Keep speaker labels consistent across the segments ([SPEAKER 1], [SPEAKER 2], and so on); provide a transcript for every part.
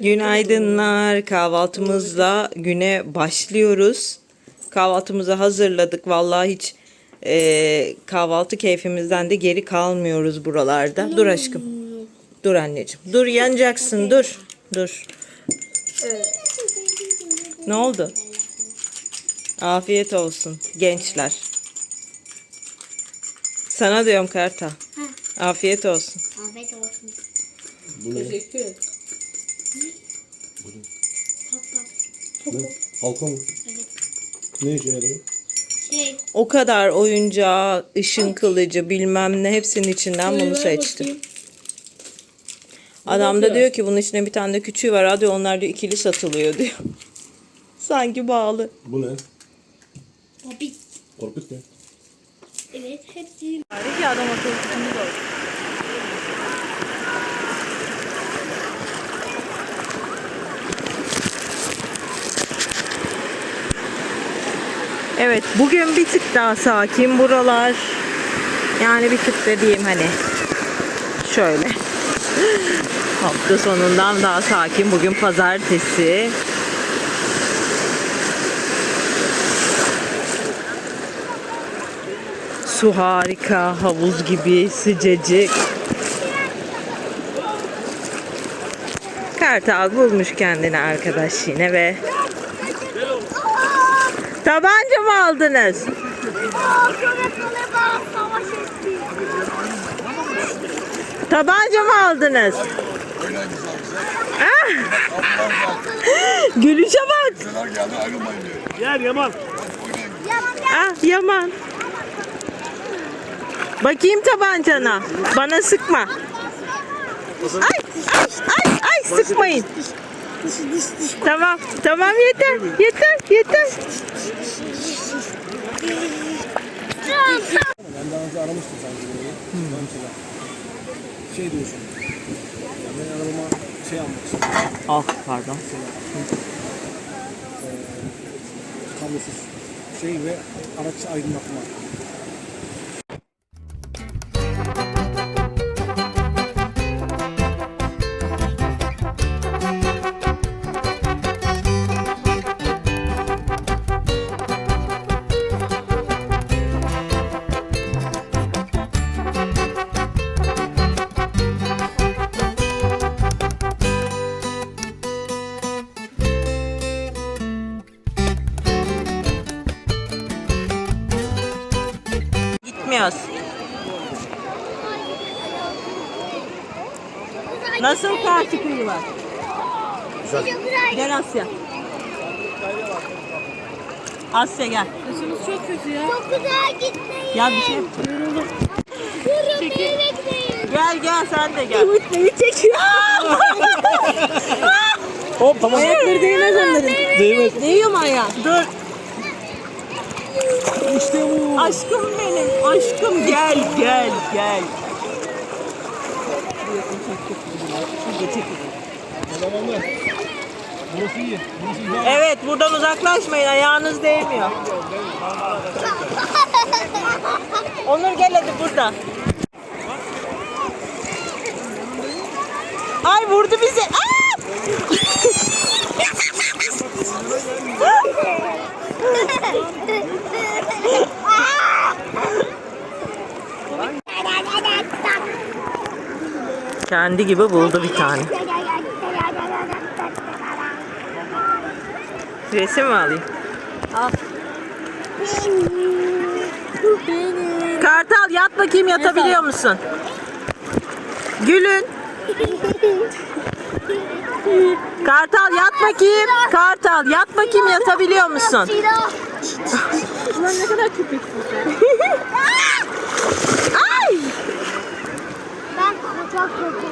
[SPEAKER 1] Günaydınlar. Kahvaltımızla güne başlıyoruz. Kahvaltımızı hazırladık. Vallahi hiç e, kahvaltı keyfimizden de geri kalmıyoruz buralarda. Dur aşkım. Dur anneciğim. Dur yanacaksın. Dur. Dur. Ne oldu? Afiyet olsun gençler. Sana diyorum Karta. Afiyet olsun.
[SPEAKER 2] Afiyet olsun.
[SPEAKER 3] Teşekkür ederim.
[SPEAKER 2] Papa.
[SPEAKER 3] Ne? Halka mı? Ne işe yarıyor?
[SPEAKER 2] Şey.
[SPEAKER 1] O kadar oyuncağı, ışın kılıcı bilmem ne hepsinin içinden bunu seçtim.
[SPEAKER 3] bakayım.
[SPEAKER 1] Adam da diyor ki bunun içinde bir tane de küçüğü var. Hadi onlar diyor ikili satılıyor diyor. Sanki bağlı.
[SPEAKER 3] Bu ne?
[SPEAKER 2] Hobbit.
[SPEAKER 3] Korkut ne?
[SPEAKER 2] Evet hepsi.
[SPEAKER 1] ki adam akıllı Evet bugün bir tık daha sakin buralar. Yani bir tık da diyeyim hani şöyle. Hafta sonundan daha sakin. Bugün pazartesi. Su harika, havuz gibi sıcacık. Kartal bulmuş kendine arkadaş yine ve tabanca mı aldınız? Tabanca mı aldınız? Ah! Gülüşe bak.
[SPEAKER 4] Gel Yaman.
[SPEAKER 1] Ah Yaman. Bakayım tabancana. Bana sıkma. Ay ay ay ay sıkmayın. Tamam tamam yeter yeter yeter.
[SPEAKER 3] Ben daha önce aramıştım sanki burayı. Ben şeyler. Şey diyorsun. Ya ben arabama şey almak istiyorum.
[SPEAKER 1] Ah pardon.
[SPEAKER 3] Kablosuz şey ve araç aydınlatma.
[SPEAKER 1] Karşı kıyı var? Gel Asya. Asya gel.
[SPEAKER 2] Çok güzel gitmeyin.
[SPEAKER 1] Ya bir şey yapacağım.
[SPEAKER 2] Durun bir yere gideyim.
[SPEAKER 1] Gel gel sen de gel.
[SPEAKER 2] Beni çekiyor.
[SPEAKER 3] Hop tamam.
[SPEAKER 1] Ayakları değmez onların.
[SPEAKER 3] Değmez.
[SPEAKER 1] Değiyor mu ayağı? Dur.
[SPEAKER 3] İşte bu.
[SPEAKER 1] Aşkım benim. Aşkım gel gel gel. Evet buradan uzaklaşmayın ayağınız değmiyor. Onur gel hadi burada. Ay vurdu bizi. Aa! Kendi gibi buldu bir tane. Resim mi alayım? Al. Kartal yat bakayım yatabiliyor musun? Gülün. Kartal yat bakayım. Kartal yat bakayım yatabiliyor musun?
[SPEAKER 2] Ulan ne kadar köpeksin sen.
[SPEAKER 1] Ay!
[SPEAKER 2] Ben koca.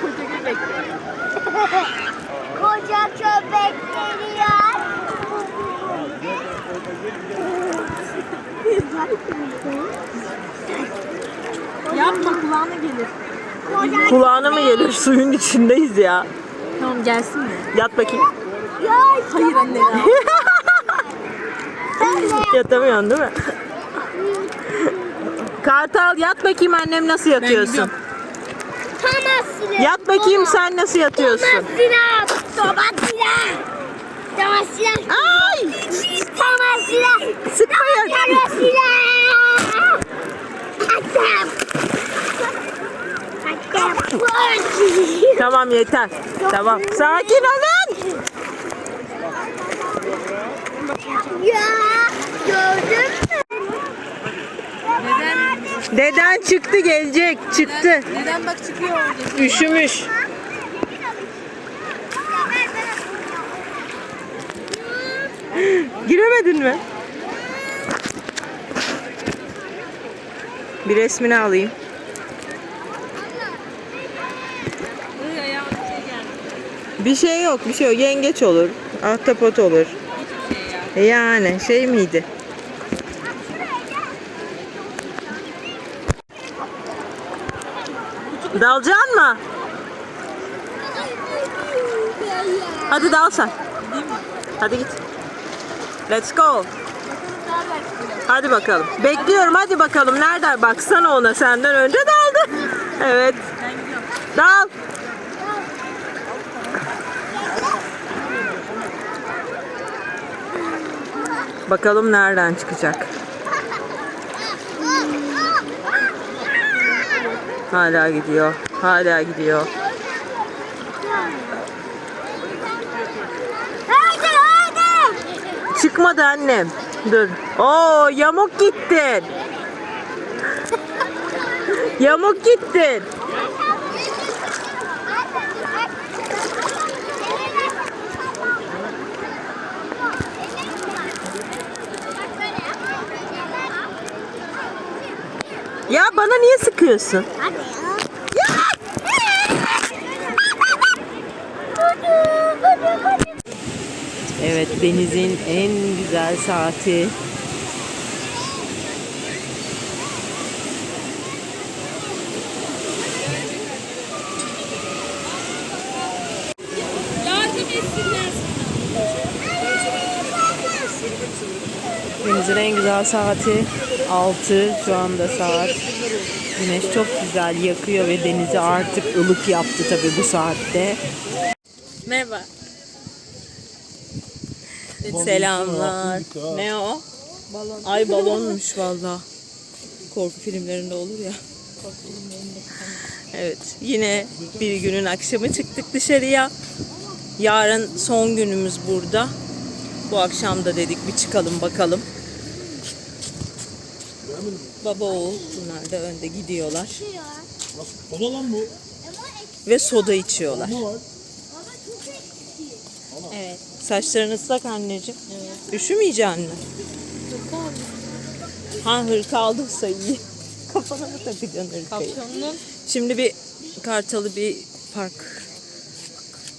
[SPEAKER 2] Koca köpek. koca köpek geliyor.
[SPEAKER 5] Yapma kulağına gelir.
[SPEAKER 1] Kulağına mı gelir? Suyun içindeyiz ya.
[SPEAKER 5] Tamam gelsin mi?
[SPEAKER 1] Yat bakayım.
[SPEAKER 5] Hayır anne ya.
[SPEAKER 1] Yatamıyorsun değil mi? Kartal yat bakayım annem nasıl yatıyorsun?
[SPEAKER 5] gidiyorum.
[SPEAKER 1] Yat bakayım sen nasıl yatıyorsun.
[SPEAKER 5] Tomasıyla. Tomasıyla. Tomasıyla.
[SPEAKER 1] Ay!
[SPEAKER 5] Tomasıyla.
[SPEAKER 1] Sıkma ya.
[SPEAKER 5] Tomasıyla. Atam. Atam.
[SPEAKER 1] Tamam yeter. Tamam. Sakin olun.
[SPEAKER 5] Ya
[SPEAKER 1] Deden çıktı gelecek. Çıktı.
[SPEAKER 2] Neden bak çıkıyor orada.
[SPEAKER 1] Üşümüş. Giremedin mi? Bir resmini alayım.
[SPEAKER 2] Şey.
[SPEAKER 1] Bir şey yok, bir şey yok. Yengeç olur, ahtapot olur. Yani şey miydi? Dalacaksın mı? Hadi dal sen. Hadi git. Let's go. Hadi bakalım. Bekliyorum hadi bakalım. Nerede? Baksana ona senden önce daldı. Evet. Dal. Bakalım nereden çıkacak. Hala gidiyor. Hala gidiyor.
[SPEAKER 5] Hadi hadi.
[SPEAKER 1] Çıkmadı annem. Dur. Oo yamuk gittin. yamuk gittin. Ya bana niye sıkıyorsun?
[SPEAKER 5] Hadi ya.
[SPEAKER 1] Evet denizin en güzel saati. En güzel saati 6 şu anda saat. Güneş çok güzel yakıyor ve denizi artık ılık yaptı tabii bu saatte.
[SPEAKER 2] Merhaba.
[SPEAKER 1] Selamlar. Ne o? Balon. Ay balonmuş valla. Korku filmlerinde olur ya. Evet. Yine bir günün akşamı çıktık dışarıya. Yarın son günümüz burada. Bu akşam da dedik bir çıkalım bakalım. Baba oğul bunlar da önde gidiyorlar.
[SPEAKER 3] Kola lan bu.
[SPEAKER 1] Ve soda içiyorlar. Evet. Saçların ıslak anneciğim. Evet. Üşümeyeceksin mi? Ha hırka aldıysa iyi. Kafana mı takacaksın hırkayı?
[SPEAKER 2] Kapşonlu.
[SPEAKER 1] Şimdi bir Kartal'ı bir park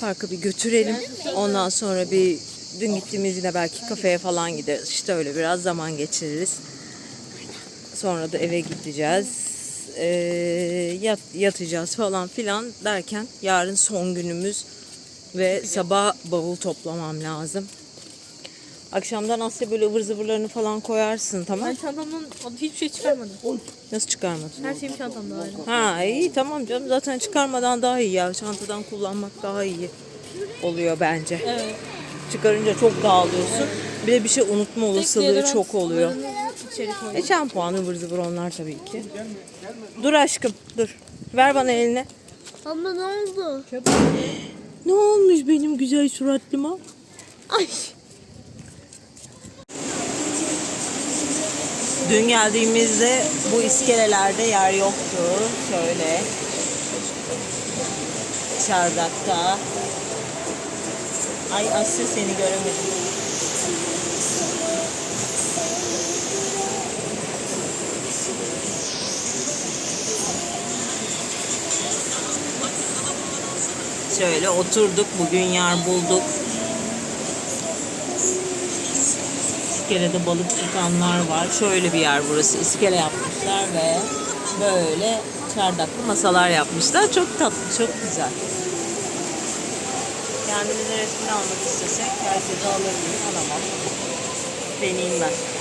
[SPEAKER 1] parka bir götürelim. Ondan sonra bir dün gittiğimiz yine belki kafeye falan gideriz. İşte öyle biraz zaman geçiririz. Sonra da eve gideceğiz. Ee, yat, yatacağız falan filan derken yarın son günümüz ve sabah bavul toplamam lazım. Akşamdan Asya böyle ıvır zıvırlarını falan koyarsın tamam.
[SPEAKER 2] Ben çantamdan hiçbir şey çıkarmadım.
[SPEAKER 1] Nasıl çıkarmadın?
[SPEAKER 2] Her şeyim çantamda var.
[SPEAKER 1] Ha iyi tamam canım zaten çıkarmadan daha iyi ya. Çantadan kullanmak daha iyi oluyor bence.
[SPEAKER 2] Evet.
[SPEAKER 1] Çıkarınca çok dağılıyorsun. Bir de bir şey unutma olasılığı çok oluyor.
[SPEAKER 2] İçeri koydum.
[SPEAKER 1] E şampuan ıvır zıvır onlar tabii ki. Dur aşkım dur. Ver bana eline.
[SPEAKER 5] Abla ne oldu?
[SPEAKER 1] Ne olmuş benim güzel suratlıma? Ay. Dün geldiğimizde bu iskelelerde yer yoktu. Şöyle. Çardakta. Ay Asya seni göremedim. Şöyle oturduk. Bugün yer bulduk. İskelede balık tutanlar var. Şöyle bir yer burası. İskele yapmışlar ve böyle çardaklı masalar yapmışlar. Çok tatlı, çok güzel. Kendimize resmini almak istesek herkese alabilir. Alamam. Deneyeyim ben.